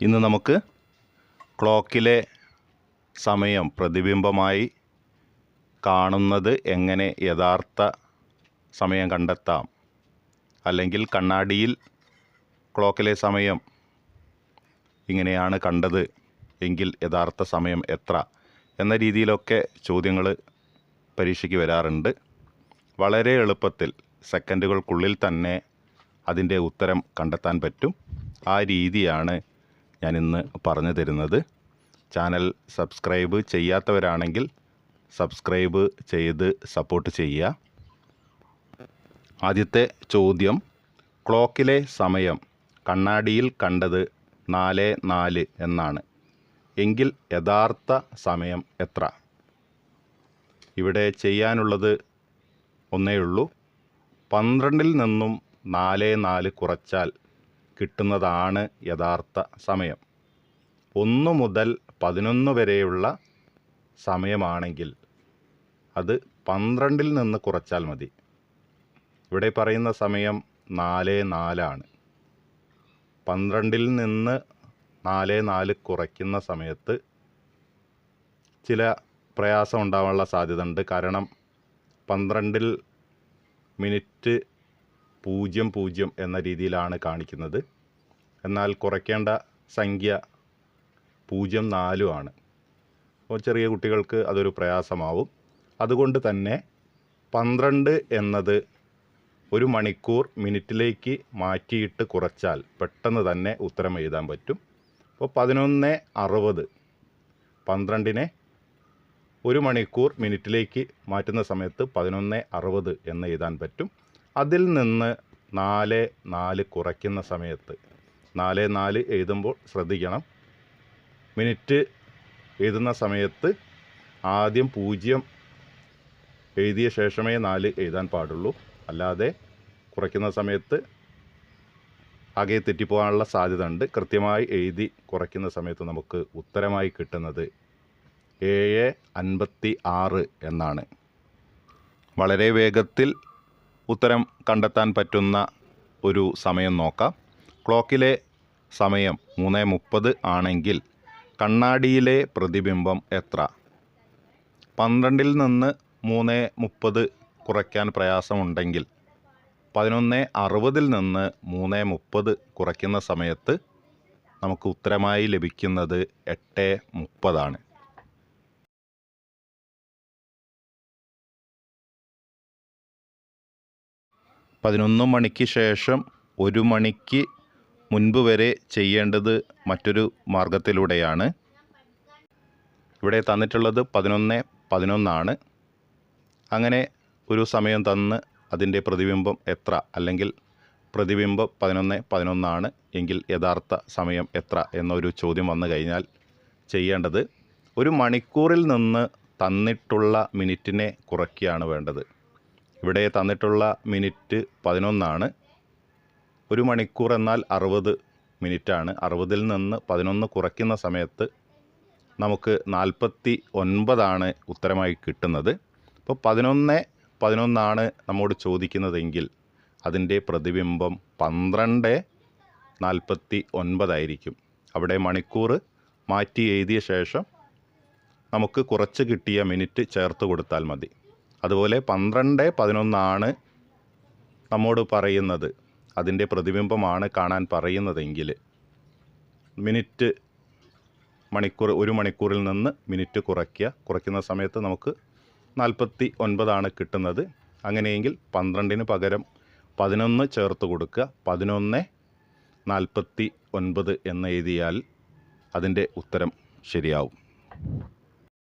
ഇന്ന് നമുക്ക് ക്ലോക്കിലെ സമയം പ്രതിബിംബമായി കാണുന്നത് എങ്ങനെ യഥാർത്ഥ സമയം കണ്ടെത്താം? അല്ലെങ്കിൽ കണ്ണാടിയിൽ ക്ലോക്കിലെ സമയം ഇങ്ങനെയാണ് കണ്ടത് എങ്കിൽ യഥാർത്ഥ സമയം എത്ര? എന്ന രീതിയിലൊക്കെ ചോദ്യങ്ങൾ പരീക്ഷയ്ക്ക് വരാറുണ്ട്. വളരെ എളുപ്പത്തിൽ സെക്കൻഡുകൾക്കുള്ളിൽ തന്നെ അതിന്റെ ഉത്തരം കണ്ടെത്താൻ പറ്റും. ആ രീതിയാണ് ഞാൻ ഇന്ന് പറഞ്ഞു തരുന്നത്. ചാനൽ സബ്സ്ക്രൈബ് ചെയ്യാത്തവരാണെങ്കിൽ സബ്സ്ക്രൈബ് ചെയ്ത് സപ്പോർട്ട് ചെയ്യുക. ആദ്യത്തെ ചോദ്യം ക്ലോക്കിലെ സമയം കണ്ണാടിയിൽ കണ്ടത് നാല് നാല് എന്നാണ്. എങ്കിൽ യഥാർത്ഥ സമയം എത്ര? ഇവിടെ ചെയ്യാനുള്ളത് ഒന്നേ ഉള്ളൂ. പന്ത്രണ്ടിൽ നിന്നും നാല് നാല് കുറച്ചാൽ കിട്ടുന്നതാണ് യഥാർത്ഥ സമയം. ഒന്ന് മുതൽ പതിനൊന്ന് വരെയുള്ള സമയമാണെങ്കിൽ അത് പന്ത്രണ്ടിൽ നിന്ന് കുറച്ചാൽ മതി. ഇവിടെ പറയുന്ന സമയം നാല് നാലാണ് പന്ത്രണ്ടിൽ നിന്ന് നാല് നാല് കുറയ്ക്കുന്ന സമയത്ത് ചില പ്രയാസം ഉണ്ടാവാനുള്ള സാധ്യത ഉണ്ട് കാരണം പന്ത്രണ്ടിൽ മിനിറ്റ് പൂജ്യം പൂജ്യം എന്ന രീതിയിലാണ് കാണിക്കുന്നത്. എന്നാൽ കുറയ്ക്കേണ്ട സംഖ്യ പൂജ്യം നാലും ആണ്. അപ്പോൾ ചെറിയ കുട്ടികൾക്ക് അതൊരു പ്രയാസമാവും. അതുകൊണ്ട് തന്നെ പന്ത്രണ്ട് എന്നത് ഒരു മണിക്കൂർ മിനിറ്റിലേക്ക് മാറ്റിയിട്ട് കുറച്ചാൽ പെട്ടെന്ന് തന്നെ ഉത്തരം എഴുതാൻ പറ്റും. അപ്പോൾ പതിനൊന്ന് അറുപത് പന്ത്രണ്ടിനെ ഒരു മണിക്കൂർ മിനിറ്റിലേക്ക് മാറ്റുന്ന സമയത്ത് പതിനൊന്ന് അറുപത് എന്ന് എഴുതാൻ പറ്റും. അതിൽ നിന്ന് നാല് നാല് കുറയ്ക്കുന്ന സമയത്ത് നാല് നാല് എഴുതുമ്പോൾ ശ്രദ്ധിക്കണം. മിനിറ്റ് എഴുതുന്ന സമയത്ത് ആദ്യം പൂജ്യം എഴുതിയ ശേഷമേ നാല് എഴുതാൻ പാടുള്ളൂ. അല്ലാതെ കുറയ്ക്കുന്ന സമയത്ത് ആകെ തെറ്റിപ്പോകാനുള്ള സാധ്യത ഉണ്ട് കൃത്യമായി എഴുതി കുറയ്ക്കുന്ന സമയത്ത് നമുക്ക് ഉത്തരമായി കിട്ടുന്നത് ഏഴ് അൻപത്തി ആറ് എന്നാണ്. വളരെ വേഗത്തിൽ ഉത്തരം കണ്ടെത്താൻ പറ്റുന്ന ഒരു സമയം നോക്കാം. ക്ലോക്കിലെ സമയം മൂന്ന് മുപ്പത് ആണെങ്കിൽ കണ്ണാടിയിലെ പ്രതിബിംബം എത്ര? പന്ത്രണ്ടിൽ നിന്ന് മൂന്ന് മുപ്പത് കുറയ്ക്കാൻ പ്രയാസമുണ്ടെങ്കിൽ പതിനൊന്ന് അറുപതിൽ നിന്ന് മൂന്ന് മുപ്പത് കുറയ്ക്കുന്ന സമയത്ത് നമുക്ക് ഉത്തരമായി ലഭിക്കുന്നത് എട്ട് മുപ്പതാണ്. പതിനൊന്ന് മണിക്ക് ശേഷം ഒരു മണിക്ക് മുൻപ് വരെ ചെയ്യേണ്ടത് മറ്റൊരു മാർഗത്തിലൂടെയാണ്. ഇവിടെ തന്നിട്ടുള്ളത് പതിനൊന്ന് പതിനൊന്നാണ്. അങ്ങനെ ഒരു സമയം തന്ന് അതിന്റെ പ്രതിബിംബം എത്ര? അല്ലെങ്കിൽ പ്രതിബിംബം പതിനൊന്ന് പതിനൊന്നാണ് എങ്കിൽ യഥാർത്ഥ സമയം എത്ര എന്നൊരു ചോദ്യം വന്നു കഴിഞ്ഞാൽ ചെയ്യേണ്ടത് ഒരു മണിക്കൂറിൽ നിന്ന് തന്നിട്ടുള്ള മിനിറ്റിനെ കുറയ്ക്കുകയാണ് വേണ്ടത്. ഇവിടെ തന്നിട്ടുള്ള മിനിറ്റ് പതിനൊന്നാണ്. ഒരു മണിക്കൂർ എന്നാൽ അറുപത് മിനിറ്റാണ്. അറുപതിൽ നിന്ന് പതിനൊന്ന് കുറയ്ക്കുന്ന സമയത്ത് നമുക്ക് നാൽപ്പത്തി ഒൻപതാണ് ഉത്തരമായി കിട്ടുന്നത്. അപ്പോൾ പതിനൊന്ന് പതിനൊന്നാണ് നമ്മോട് ചോദിക്കുന്നതെങ്കിൽ അതിന്റെ പ്രതിബിംബം പന്ത്രണ്ട് നാൽപ്പത്തി ഒൻപതായിരിക്കും. അവിടെ മണിക്കൂർ മാറ്റി എഴുതിയ ശേഷം നമുക്ക് കുറച്ച് കിട്ടിയ മിനിറ്റ് ചേർത്ത് കൊടുത്താൽ മതി. അതുപോലെ പന്ത്രണ്ട് പതിനൊന്നാണ് നമ്മോട് പറയുന്നത്. അതിന്റെ പ്രതിബിംബമാണ് കാണാൻ പറയുന്നതെങ്കിൽ മിനിറ്റ് മണിക്കൂർ ഒരു മണിക്കൂറിൽ നിന്ന് മിനിറ്റ് കുറയ്ക്കുക. കുറയ്ക്കുന്ന സമയത്ത് നമുക്ക് നാൽപ്പത്തി ഒൻപതാണ് കിട്ടുന്നത്. അങ്ങനെയെങ്കിൽ പന്ത്രണ്ടിന് പകരം പതിനൊന്ന് ചേർത്ത് കൊടുക്കുക. പതിനൊന്ന് നാൽപ്പത്തി ഒൻപത് എന്ന് എഴുതിയാൽ അതിന്റെ ഉത്തരം ശരിയാവും.